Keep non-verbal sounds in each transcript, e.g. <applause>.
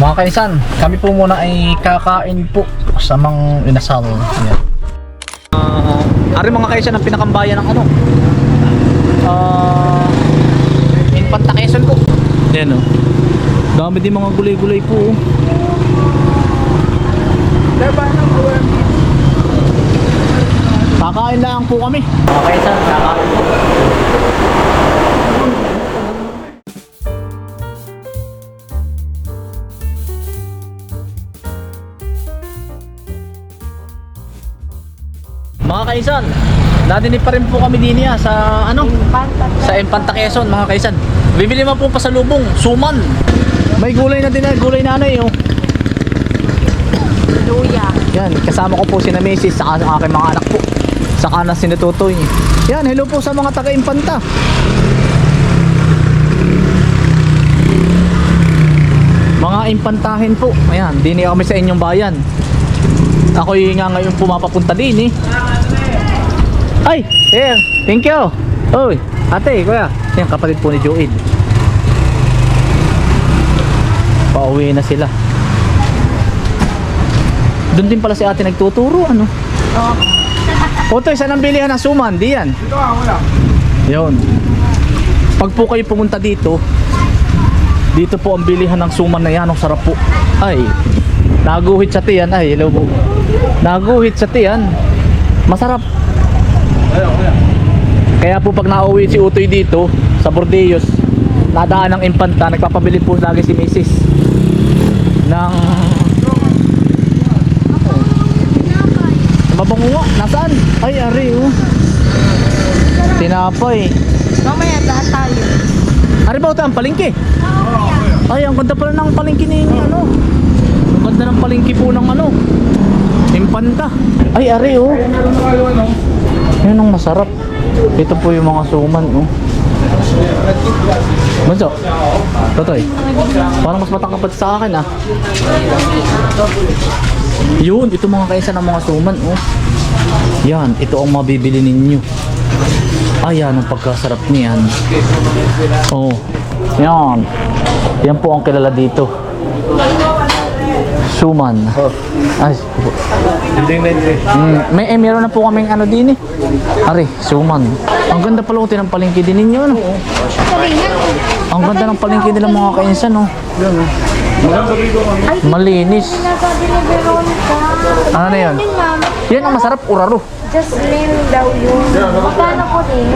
Mga kaisan, kami po muna ay kakain po sa mga inasal. Ayan. Ah, ari mga kaisan ang pinakambayan ng ano? Ah, Infanta Quezon po. Yan oh. Dami din mga gulay-gulay po. oh. Kakain lang po kami. Mga kaisan, kakain po. Kaisan, nadinig pa rin po kami din niya sa ano? Sa Empanta Quezon, mga kaisan. Bibili man po pasalubong, suman. May gulay na din, gulay nanay oh. Luya. Yan, kasama ko po si na saka ang aking mga anak po. Saka na si Natutoy. Yan, hello po sa mga taga Impanta. Mga impantahin po. Ayan, dini kami sa inyong bayan. Ako'y nga ngayon pumapapunta din eh. Ay, here, thank you. Oy, ate, kuya. Yan, kapatid po ni Joel. Pauwi na sila. Doon din pala si ate nagtuturo, ano? Oo. Otoy, saan ang bilihan ng suman? Di yan. Ito ah, wala. Yun. Pag po kayo pumunta dito, dito po ang bilihan ng suman na yan. Ang sarap po. Ay, naguhit sa tiyan. Ay, hello po. Naguhit sa tiyan. Masarap. Kaya po pag nauwi si Utoy dito, sa Bordeos, nadaan ng impanta, nagpapabili po lagi si Mrs. ng Mabango nga, nasaan? Ay, ari oh. Tinapay. Mamaya lahat tayo. Ari ba ito ang palengke? Ay, ang ganda pala ng palengke ni ano. Ang ganda ng palengke po ng ano. Impanta. Ay, ari oh. Yan ang masarap. Ito po yung mga suman oh. Bunso, Totoy, parang mas matangkapad sa akin ah. Yun, ito mga kaisa ng mga suman oh. Yan, ito ang mabibili ninyo. Ayan ang pagkasarap niyan. Oh. Yan. Yan po ang kilala dito. Suman. Ay, hindi. mm, may eh, meron na po kaming ano din eh. Ari, suman. Ang ganda pala uti ng palengke din ninyo, ano? Ang ganda ng palengke nila mga kainsan, oh. Malinis. Sinasabi ni Veronica. Ano na ma'am. Yan ang masarap, uraro. Jasmine daw yun. Magkano po din?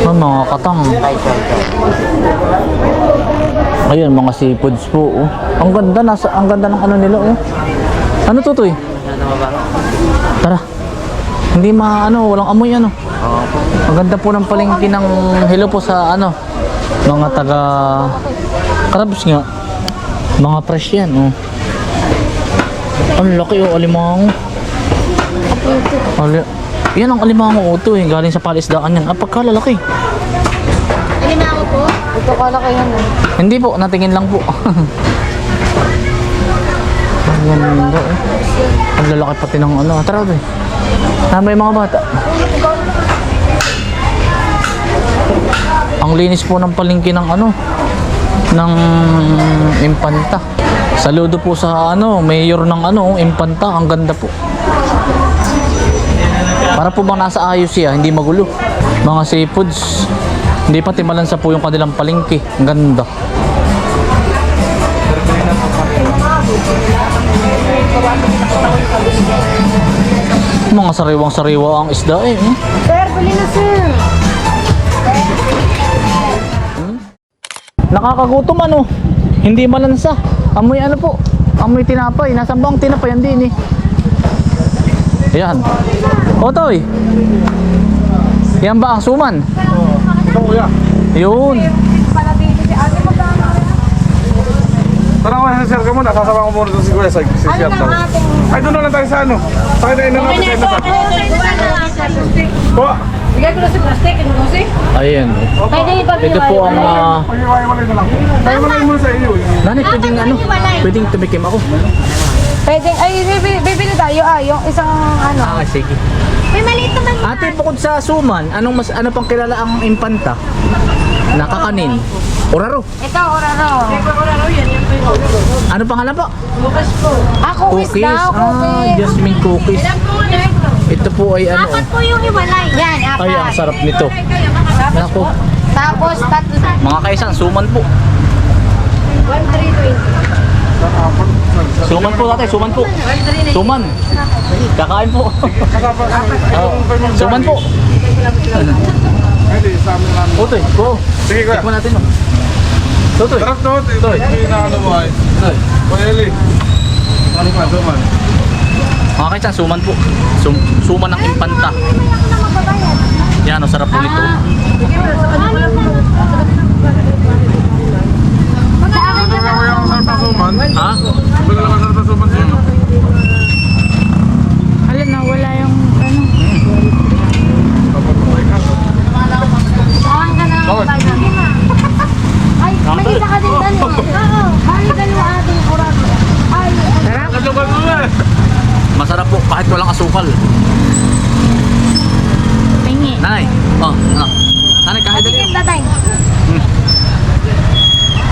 Ang mga katang. Ayun, mga seafoods po, oh. Ang ganda, nasa, ang ganda ng ano nila, oh. Ano to, Toy? Tara. Hindi ma, ano, walang amoy, ano. Ang ganda po ng palengke ng hello po sa, ano, mga taga Crabs nga. Mga fresh yan, oh. Ang laki, oh, alimango. Ali yan ang alimango, oh, to, eh. Galing sa palisdaan yan. Ah, pagkalalaki. Ito kala kayo na. Hindi po, natingin lang po. <laughs> Ang ganda eh. Ang lalaki pati ng ano. Tara ba Tama yung mga bata. Ang linis po ng palengke ng ano ng Impanta. Saludo po sa ano, mayor ng ano, Impanta. Ang ganda po. Para po bang nasa ayos siya, hindi magulo. Mga seafoods. Hindi pa timalansa po yung kanilang palengke. Ang ganda. Mga sariwang sariwa ang isda eh. hmm? Sir, bili na sir. Nakakagutom ano. Hindi malansa. Amoy ano po. Amoy tinapay. Nasaan ba ang tinapay? Hindi eh. Yan. Otoy. Yan ba ang suman? Kuya. Yun. Para dito si ate magkano? Tara ko sa sir ka muna. Sasama ko muna si kuya sa si Ano sir. ng ating... Ay, doon na lang tayo sa ano. Tayo na natin sa Po. Bigay ko na si plastic, ano mo si? Ayan. Pwede Ito po ang uh, Pag-iwalay na lang. Pag-iwalay muna sa iyo. Nanay, pwedeng ano? Pwedeng tumikim ako. Pwede, ay, bibili, tayo ah, yung isang ano. Ah, sige. May maliit naman Ate, bukod sa suman, anong mas ano pang kilala ang impanta? Nakakanin. Oraro. Ito, oraro. Ano pangalan po? Ah, cookies, daw, Ah, cookies. jasmine cookies. Ito po ay ano. Apat po yung iwalay. Yan, apat. Ay, ang sarap nito. Nako. Tapos, tatlo. Mga kaisan, suman po. 1,320. Suman po tatay, suman po. Suman. Kakain po. Oh, suman po. Hindi, sa amin namin. Sige kuya. Tikman natin mo. Tutoy. Sarap to. Ito, hindi na ano mo ay. Tutoy. Kuya Eli. Ano ka, duman? Mga kaisan, suman po. Sum suman ng impanta. Yan, ang sarap po nito. Ito ka kuya ang sarap na suman. Ha? Wala lang ang sarap suman sa'yo. Alam na, wala yung ano. May Bakit? Ay, may isa ka din ano. <laughs> Oo. Bali dalawa ating oraro. Ay, sarap. Kalugal mo. Masarap po kahit walang asukal. Pingi. Nanay. Oh, ano? Nanay, kahit dali. Tingin tatay.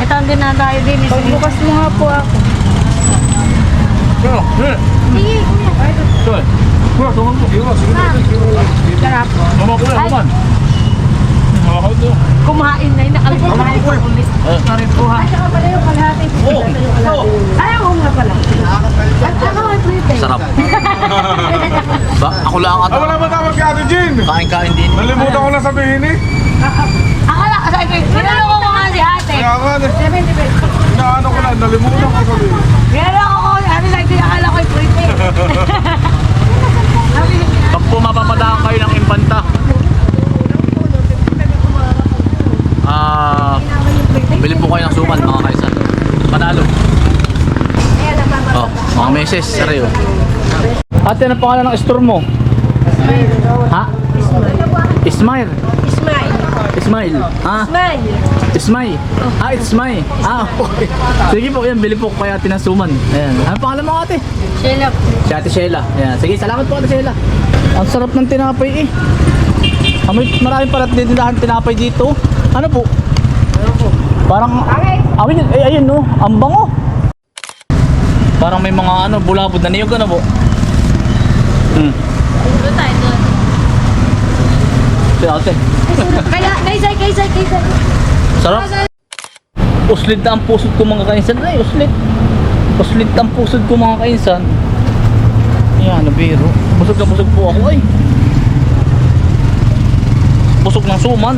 Ito ang dinadayo din. Pagbukas mo nga po ako. Ano? Eh. Sige, kuya. Tutoy. Kuya, suman mo. Iwa, sige. Sarap. Mama ko yan, Ay. suman. Mama ko ito. Kumain na yun. Nakalimutan ko yung list. Eh. Sorry po ha. Ay, saka pala yung kalahati. Oh, oh. Ay, oo nga pala. At ako ay pretty. Sarap. <laughs> ba, ako lang Ah, at wala ba tawag kay Ate Jean? kain-kain din. Nalimutan ko na sabihin eh. Akala, kasi pinaloko ko nga si ate. Kaya nga eh. 70 Inaano ko na, nalimutan ko sabihin. Pinaloko ko si ate. Like, akala ko ay pretty. <laughs> Pag po mapapadaan kayo ng impanta, ah, bili po kayo ng suman mga kaisan. Panalo. Oh, mga meses, seryo. Ate, ano pangalan ng store mo? Ha? Ismail. Smile. Ismail. Ha? Smile. Ismay. Ah, it's my. Ah, <laughs> okay. Sige po, yan, bili po kaya tinasuman. Ayan. Ano pangalan mo ate? Sheila. Si ate Sheila. Ayan. Sige, salamat po ate Sheila. Ang sarap ng tinapay eh. May maraming pala tindahan tinapay dito. Ano po? Parang, amin, eh, ayun no, ang bango. Parang may mga ano, bulabod na niyog, ano po? Hmm. Doon tayo doon. Si ate. Kaya, kaysay, kaysay, kaysay. Sarap. Uslit na ang pusod ko mga kainsan. Ay, uslit. Uslit ang pusod ko mga kainsan. Yan, nabiro. Busog na busog po ako ay. Busog ng suman.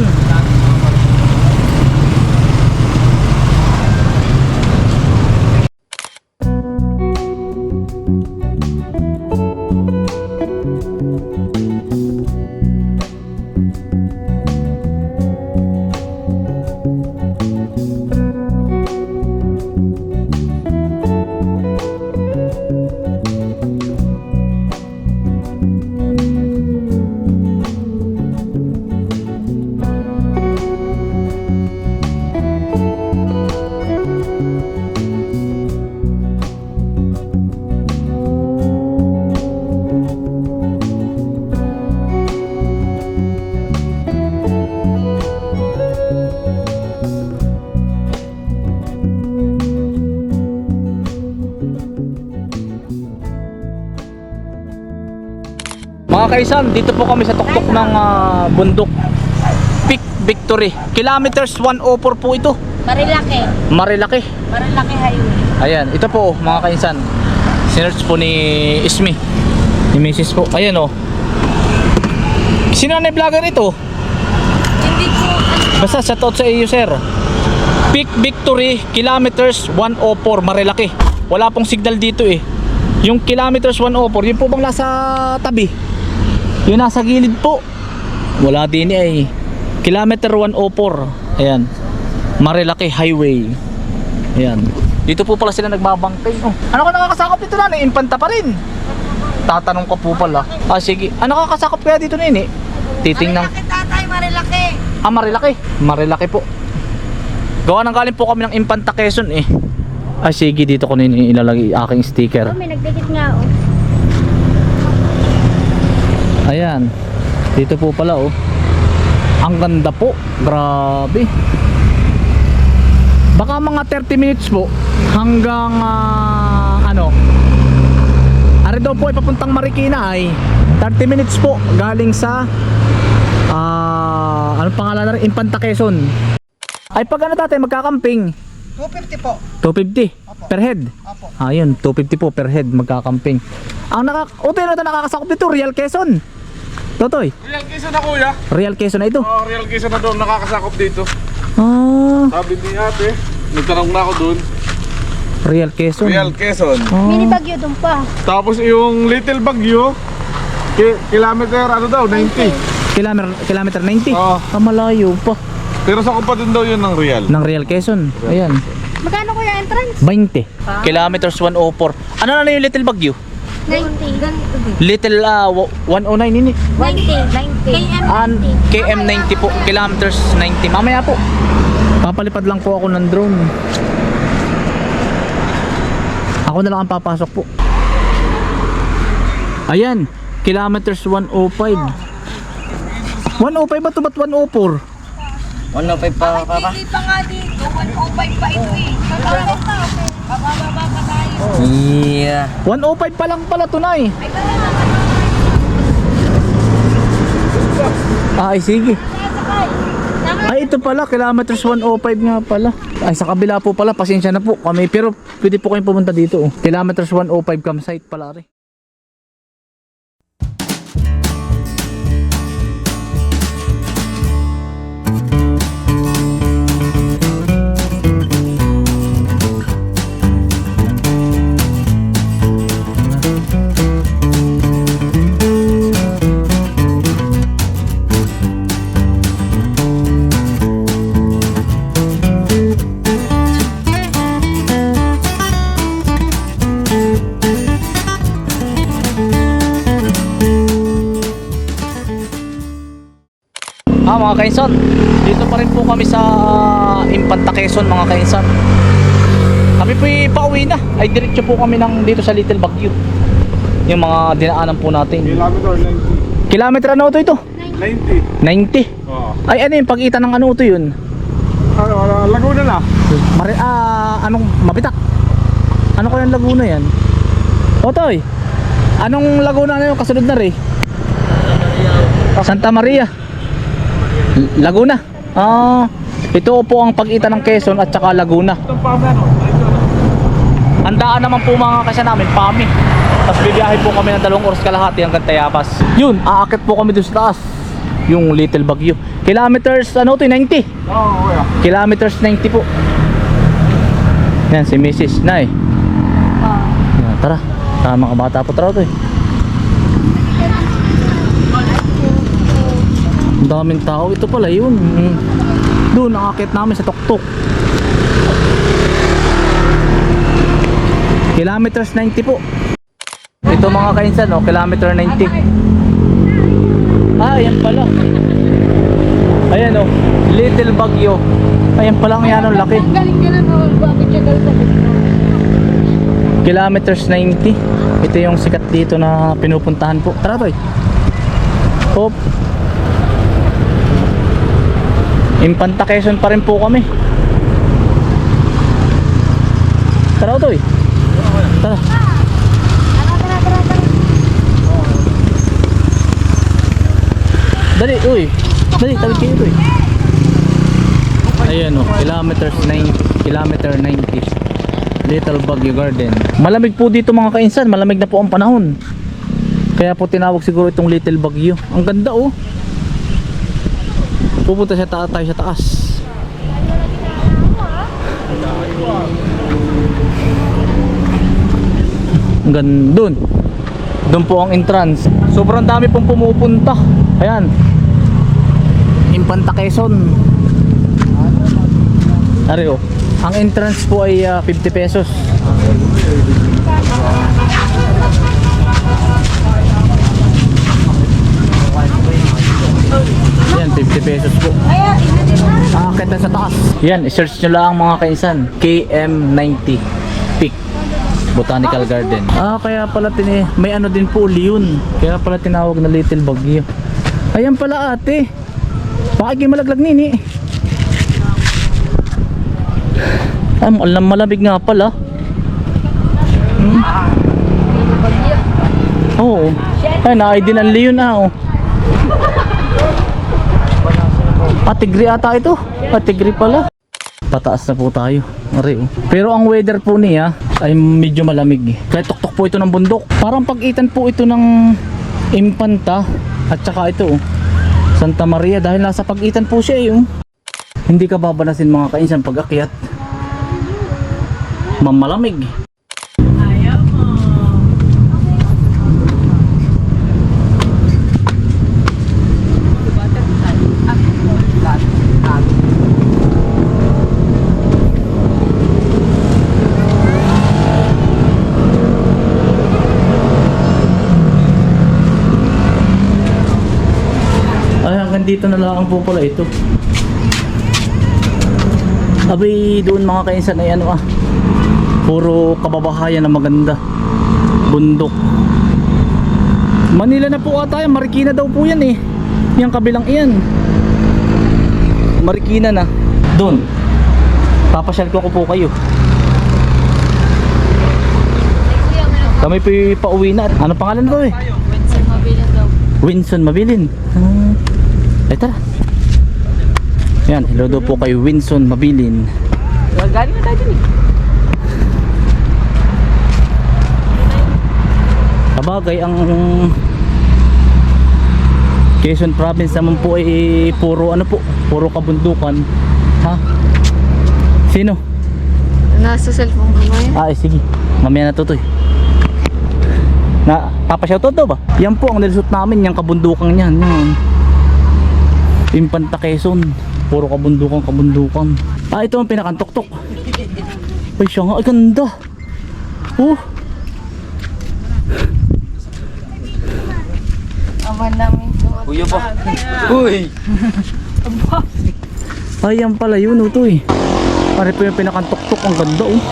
Mga kaisan, dito po kami sa tuktok ng ah, bundok. Peak Victory. Kilometers 104 po ito. Marilaki. Marilaki. Marilaki highway. Ayan, ito po mga kainsan. Sinerch po ni Ismi. Ni Mrs. po. Ayan o. Oh. Sino na vlogger ito? Hindi ko, Basta shoutout sa iyo sir. Peak Victory Kilometers 104 Marilaki. Wala pong signal dito eh. Yung kilometers 104, yun po bang nasa tabi? Yung nasa gilid po. Wala din eh. Kilometer 104. Ayan. Marilaki Highway. Ayan. Dito po pala sila nagbabangkay. Oh. Ano ka nakakasakop dito na? Impanta pa rin. Tatanong ko po pala. Ah sige. Ano kakasakop kaya dito na ini? Titingnan. Marilaki tatay, Marilaki. Ah, Marilaki. Marilaki po. Gawa ng galing po kami ng Impanta Quezon eh. Ah, sige, dito ko na ilalagay aking sticker. Oh, may nagdikit nga oh. Ayan. Dito po pala oh. Ang ganda po. Grabe. Baka mga 30 minutes po hanggang ah, ano Ari daw po ay papuntang Marikina ay 30 minutes po galing sa ah ano pangalan na rin? Infanta Quezon. Ay pag ano tatay magkakamping 250 po. 250 per head. Apo. Ayun, 250 po per head magkakamping. Ang naka Utoy na ito nakakasakop dito, Real Quezon. Totoy, Real Quezon na kuya. Real Quezon na ito. Oh, Real Quezon na doon nakakasakop dito. Ah, Sabi ni ate, nagtanong na ako doon. Real Quezon. Real Quezon. Ah. Mini bagyo dun pa. Tapos yung Little Baguio, ki- kilometer ano daw, 90. Kilometer, kilometer 90. Oo. Ah, malayo pa. Pero sa kupa din daw yun ng Real. Ng Real Quezon. Ayan. Magkano kuya entrance? 20. Kilometers 104. Ano na yung Little Baguio? 90. Ganito din. Little wa- 109 ini. 90. 90. KM An KM 90 po. Kilometers 90. Mamaya po. Papalipad lang po ako ng drone. Ako na lang ang papasok po. Ayan. Kilometers 105. 105 ba ito? Ba't 104? 105 pa papa. Hindi pa nga dito. 105 pa ito eh. Bababa pa. Yeah. 105 pa lang pala tunay. Ay, sige. Ay, ito pala, kilometers 105 nga pala. Ay, sa kabila po pala, pasensya na po kami. Pero pwede po kayong pumunta dito. Oh. Kilometers 105 campsite pala rin. Mga kainsan. Dito pa rin po kami sa ah, Infanta Quezon, mga kainsan. Kami po pauwi na. Ay, diretso po kami ng dito sa Little Baguio. Yung mga dinaanan po natin. Kilometer 90. Kilometer ano to ito? 90. 90. Oo. Ay, ano yung pagitan ng ano to yun? Ano, ano, Laguna na. Mari, ah, anong mabitak? Ano kayang Laguna yan? Otoy, anong Laguna na yung kasunod na rin? Santa Maria. Laguna. Ah, ito po ang pagitan ng Quezon at saka Laguna. Ano? Ang daan naman po mga kasya namin, Pami. Tapos bibiyahe po kami ng dalawang oras kalahati hanggang Tayapas. Yun, aakit po kami doon sa taas. Yung Little Baguio. Kilometers, ano to, 90. Oo, kuya. Kilometers 90 po. Yan, si Mrs. Nay. Yan, tara. Tama ka bata po tara to eh. Daming tao. Ito pala yun. Mm. Doon, nakakit namin sa tuktok. Kilometers 90 po. Ito mga kainsan, oh, kilometer 90. Ah, ayan pala. Ayan oh, Little Baguio. Ayan pala ang yan, ang laki. Kilometers 90. Ito yung sikat dito na pinupuntahan po. Tara toy. Hop. Impanta Quezon pa rin po kami. Tara toy. Tara. Tara. Dali, uy. Dali, tawid kayo toy. Ayan o, kilometers 9, kilometer 90. Little Baguio Garden. Malamig po dito mga kainsan, malamig na po ang panahon. Kaya po tinawag siguro itong Little Baguio. Ang ganda oh. Pupunta siya ta tayo sa taas. Ang ganda dun. Doon po ang entrance. Sobrang dami pong pumupunta. Ayan. Impanta Quezon. Ari oh. Ang entrance po ay ah, 50 pesos. Yan, 50 pesos po. Inadin na. Sa taas. Yan, i-search nyo lang mga kainsan. KM90 Peak Botanical Garden. Ah, kaya pala tini may ano din po, Leon. Kaya pala tinawag na Little Baguio. Ayan pala ate. Bakit kayo malaglag nini? Ay, alam malamig nga pala. Hmm. Oo. Ay, na din ang leon ah. Oh. Ah, tigri ata ito. Ah, tigri pala. Pataas na po tayo. Ari, oh. Pero ang weather po niya ay medyo malamig. Kaya tuktok po ito ng bundok. Parang pag-itan po ito ng Impanta at saka ito oh. Santa Maria dahil nasa pag-itan po siya eh. oh. Hindi ka babalasin mga kainsan pag akyat. Mamalamig. Ay, hanggang dito na lang po pala ito. Abay, doon mga kainsan ay ano ah. Puro kababahayan na maganda. Bundok. Manila na po ata yan. Marikina daw po yan eh. Yung kabilang iyan. Marikina na. Doon. Papasyal ko ko po kayo. Kami po pauwi na. Ano pangalan na to eh? Sa mabilang daw. Winson Mabilin. Ah. Ay tara. Yan, hello daw po kay Winson Mabilin. Galing na tayo dun eh. Kabagay ang Quezon province naman po ay puro ano po, puro kabundukan. Ha? Sino? Nasa cellphone ko ngayon. Ah, eh, sige. Mamaya na to to eh. Na, papashoutout daw ba? Yan po ang nilusot namin, yung kabundukan yan. Impanta Quezon. Puro kabundukan, kabundukan. Ah, ito ang pinakantok-tok. Ay, siya nga. Ay, ganda. Oh. Aman namin suot. Kuya pa. <laughs> Uy! Ay, yan pala yun, oh, to eh. Pare po yung pinakantok-tok. Ang ganda, oh.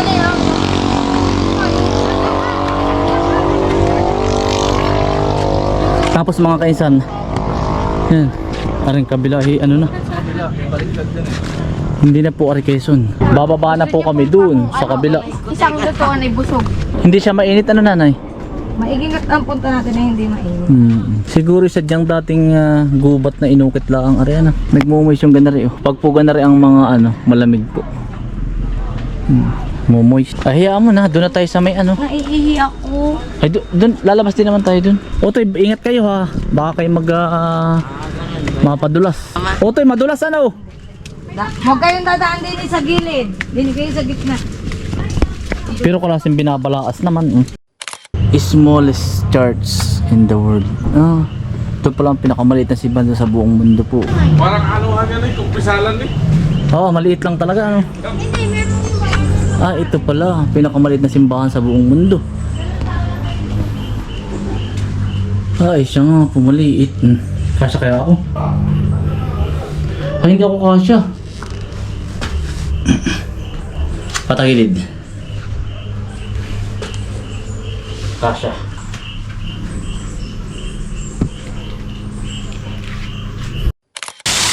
Dali ah. Tapos mga kainsan. Yan. Aring kabila, eh, ano na. Hindi na po Ari Quezon. Bababa na po kami doon sa kabila. Isang lutuan ay busog. Hindi siya mainit ano nanay? Maigingat ang punta natin na hindi mainit. Hmm. Siguro sadyang dating ah, gubat na inukit lang ang ari ano. Nagmumoist yung ganari oh. Pag po ganari ang mga ano, malamig po. Hmm. Mumoist. Ah, hayaan mo na, doon na tayo sa may ano. Naiihi ako. Ay, do- doon, lalabas din naman tayo doon. Otoy, ingat kayo ha. Baka kayo mag ah, mapadulas. Otoy, madulas ano? Da- Huwag kayong dadaan din sa gilid. Din kayo sa gitna. Pero klaseng binabalaas naman. Mm. Smallest church in the world. Ah, ito pala ang pinakamaliit na simbahan sa buong mundo po. Parang anuhan yan eh, kumpisalan eh. Oo, maliit lang talaga ano. Ah, ito pala, pinakamaliit na simbahan sa buong mundo. Ay, siya nga, pumaliit. Hmm. Kasya kaya ako? Ay, hindi ako kasya. <clears throat> Patagilid. Kasya.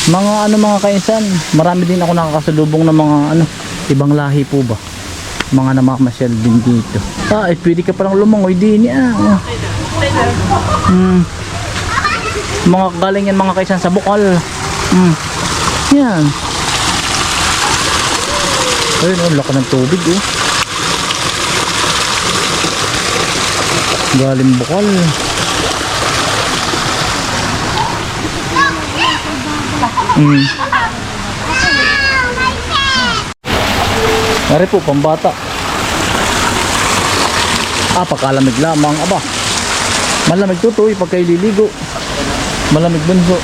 Mga ano mga kainsan, marami din ako nakakasalubong ng mga ano, ibang lahi po ba? Mga namamasyal din dito. Ah, eh, pwede ka palang lumangoy din ah. Hmm. Mga galing yan mga kaisan sa bukal. Hmm. Yan. Ayun, oh, laki ng tubig eh. Galing bukal. Hmm. Nari po, pambata. Ah, pagkalamig lamang. Aba, malamig to to, pag kayo liligo. Malamig bunso.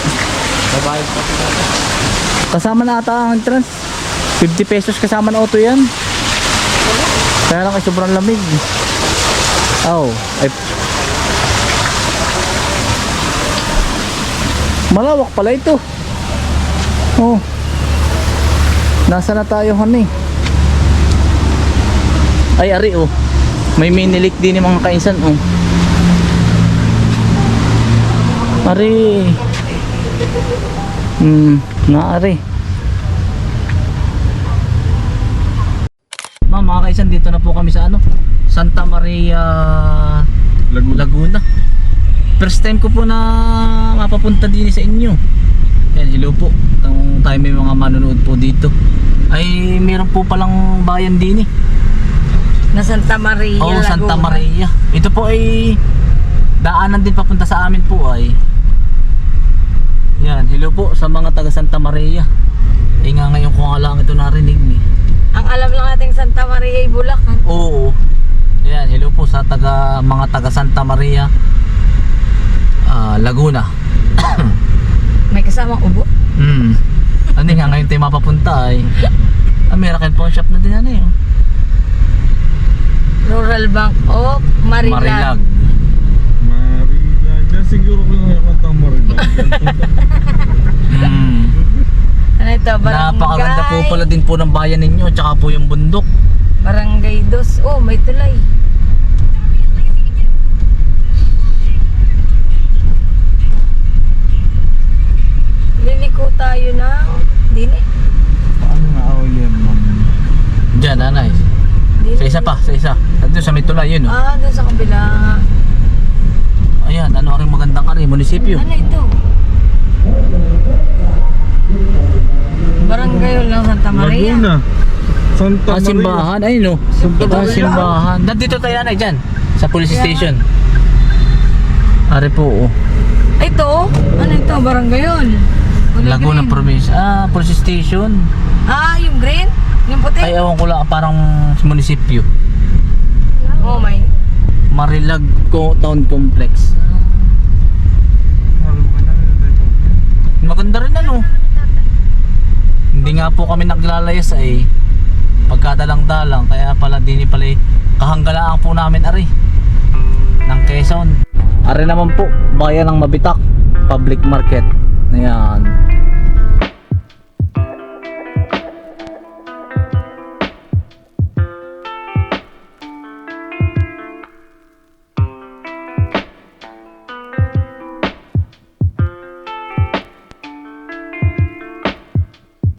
Kasama na ata ang entrance. 50 pesos kasama na auto yan. Kaya lang ay sobrang lamig. Oh, ay Malawak pala ito. Oh. Nasa na tayo honey? Ay ari oh. May mini lake din yung mga kainsan oh. Ari. Hmm, naari. Ma'am, mga kaisan, dito na po kami sa ano? Santa Maria Laguna. Laguna. First time ko po na mapapunta din sa inyo. Yan, hello po. Kung tayo may mga manonood po dito. Ay, meron po palang bayan din eh. Na Santa Maria, Oo, Santa Maria. Ito po ay daanan din papunta sa amin po ay. Yan, hello po sa mga taga Santa Maria. Eh nga ngayon ko nga lang ito narinig eh. Ang alam lang nating Santa Maria ay Bulacan. Oo. Yan, hello po sa taga mga taga Santa Maria ah, Laguna. <coughs> May kasamang ubo. Hmm. Ano nga ngayon tayo mapapunta ay American Pawn Shop na din ano yun. Rural Bank of Marilag. Marilag. Marilag. Yan siguro ko yung kanta Marilag. Hmm. Ano ito? Barangay. Napakaganda po pala din po ng bayan ninyo tsaka po yung bundok. Barangay Dos. Oh, may tulay. Liliko tayo na. Dini. Paano nga ako yan, ma'am? Diyan, nanay. Isa pa, sa isa. Doon sa may tulay yun. Oh. Ah, doon sa kabila. Ayan, ano rin magandang ari, munisipyo. Ano ito? Barangay lang Santa Maria. Laguna. Santa Ah, Maria. simbahan, ayun oh. Santa Ah, Maria. simbahan. Nandito tayo nanay dyan, sa police nga. station. Ari po, oh. Ay, ito. Ano ito? Barangay yun. Kulay Laguna. Province. Ah, police station. Ah, yung green? Yung puti? Ay, ewan ko lang, parang munisipyo. Oh, my. Marilag Co Town Complex. Maganda rin ano. Hindi nga po kami naglalayas ay pagkadalang-dalang kaya pala din pala eh, kahanggalaan po namin ari ng Quezon. Ari naman po, bayan ng Mabitak, public market. Ayan.